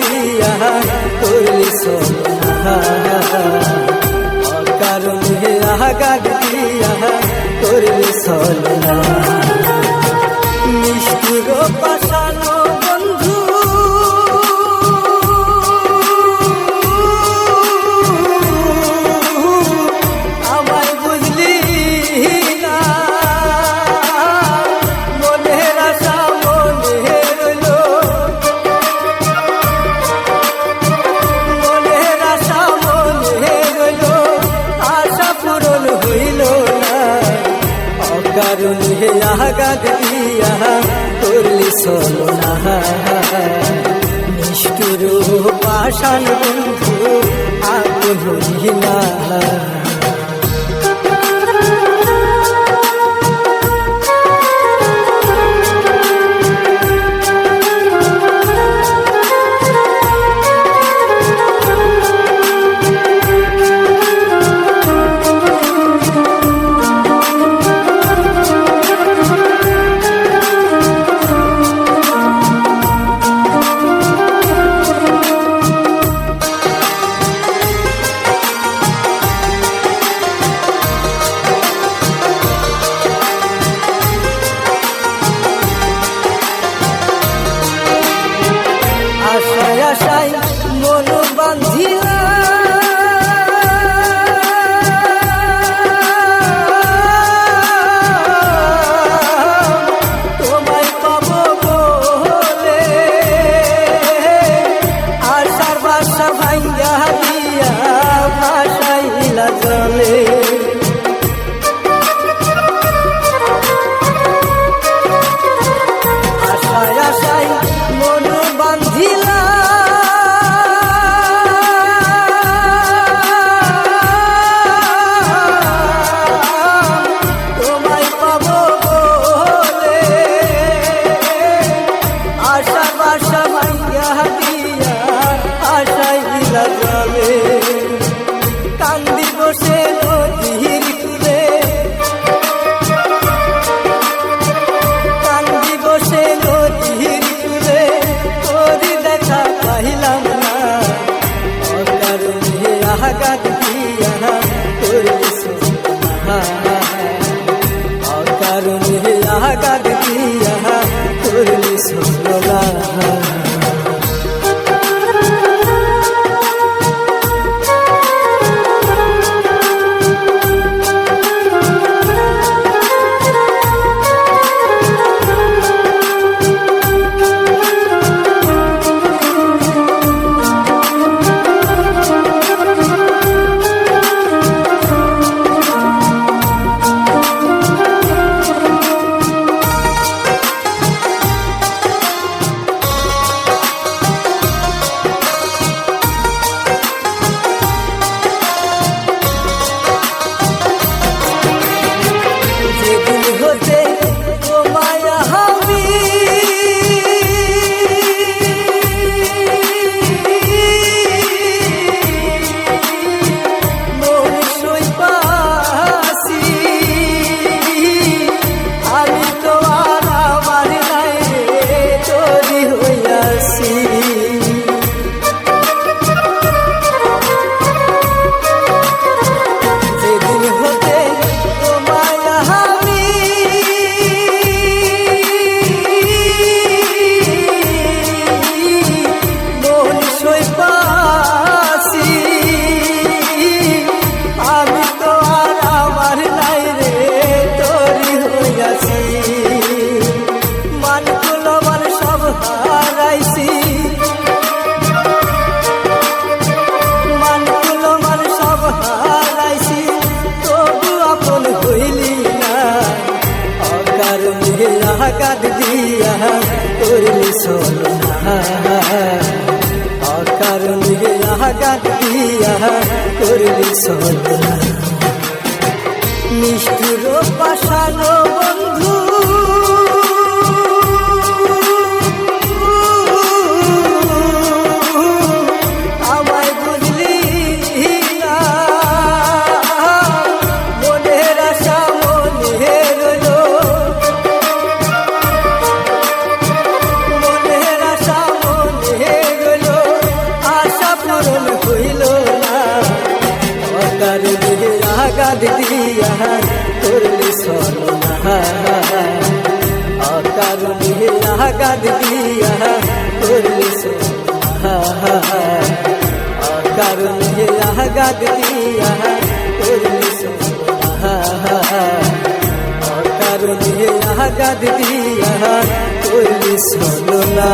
দিয়া করলি সোনা অকারণ আঘাত দিয়া করলি সোনা মিষ্টির পাশানো হইল না। অকারণ হে আঘাত দিয়া করলি সলনা নিষ্ঠুর পাষাণ বন্ধু আপন দিয়া আশাই দিলা যাবে কান্দি বসে নদীর কুলে কান্দি বসে নদীর কুলে তোরি দেখা পাইলাম না। অকারণে আঘাত দিয়া সোনা অকারণে আঘাত শোনো অকারণে আঘাত নিষ্ঠুর পাশানো অকার দিকে আঘাত দিয়া করলি সলনা অকার দিকে আঘাত দিয়া করলি অকার দিকে আঘাত দিয়া করলি অকার দিকে আঘাত দিয়া করলি সলনা